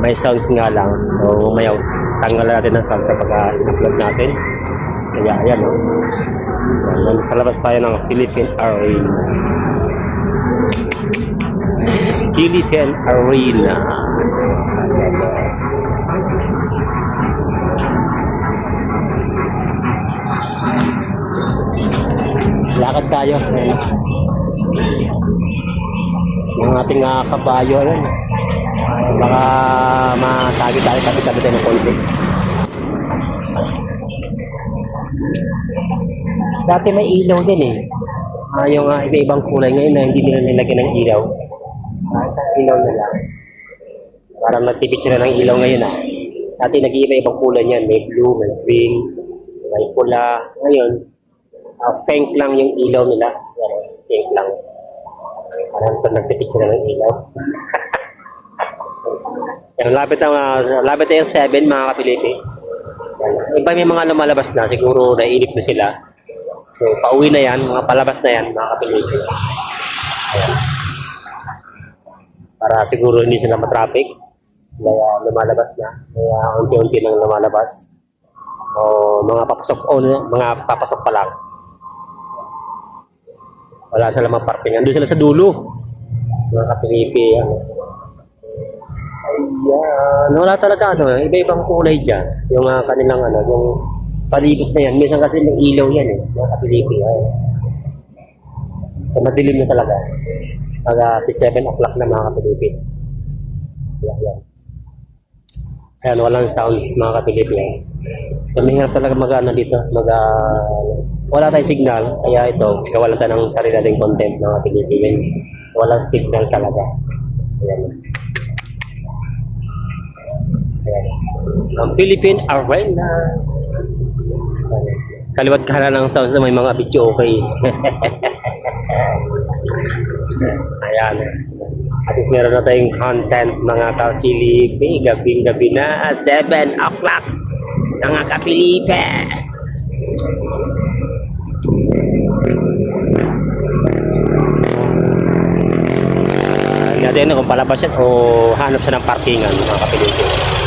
may sounds nga lang. So, may tanggalan natin ng sound kapag uh, in-upload natin. Kaya, ayan, oh. Ayan, sa labas tayo ng Philippine Arena. Philippine Arena. Ayan, oh. Lakad tayo. Ayan. Yung ating uh, kabayo, ayan. Baka masagi tayo tabi-tabi tayo ng konti. Dati may ilaw din eh. Ah, yung uh, iba-ibang kulay ngayon na hindi nila nilagyan ng ilaw. Sa ilaw na lang. Parang nagtipid sila ng ilaw ngayon ah. Dati nag-iiba-ibang kulay niyan. May blue, may green, may pula. Ngayon, ah, pink lang yung ilaw nila. Pink lang. Parang ito nagtipid sila ng ilaw. Yan, lapit na, uh, lapit na yung 7 mga kapilipi. Iba may mga lumalabas na, siguro nainip na sila. So, pauwi na yan, mga palabas na yan, mga kapilipi. Ayan. Para siguro hindi sila matraffic. Kaya uh, lumalabas na. Kaya unti-unti nang lumalabas. O mga papasok, o mga papasok pa lang. Wala sila maparking. Andun sila sa dulo. Mga kapilipi, ano. Ayan. Wala talaga ano, iba-ibang kulay dyan. Yung uh, kanilang ano, yung palibot na yan. Minsan kasi may ilaw yan eh. Mga kapilipi. Ayan. So madilim na talaga. Pag uh, si 7 o'clock na mga kapilipi. Ayan, ayan. Ayan, walang sounds mga kapilipi. Ayan. So mahirap talaga mag ano dito, mag uh, wala tayong signal, kaya ito, gawa lang tayo ng sarili nating content mga kapilipi. Ayan. Walang signal talaga. Ayan. Ang Philippine Arena. Kaliwat kanan ng sounds na may mga video okay. Ayan. At least meron na tayong content mga kapilipi. Gabing gabi na. 7 o'clock. Mga kapilipi. Uh, natin kung palabas yan o hanap siya ng parkingan mga kapilipi.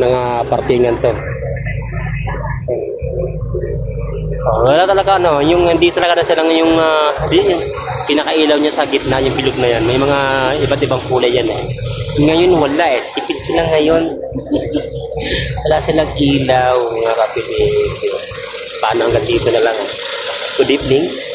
Ng uh, parkingan to. Oh, wala talaga ano, yung hindi talaga na silang yung uh, di, yung pinakailaw niya sa gitna, yung bilog na yan. May mga iba't ibang kulay yan eh. Ngayon wala eh. Tipid sila ngayon. wala silang ilaw, mga kapilip. Paano hanggang dito na lang. Good evening.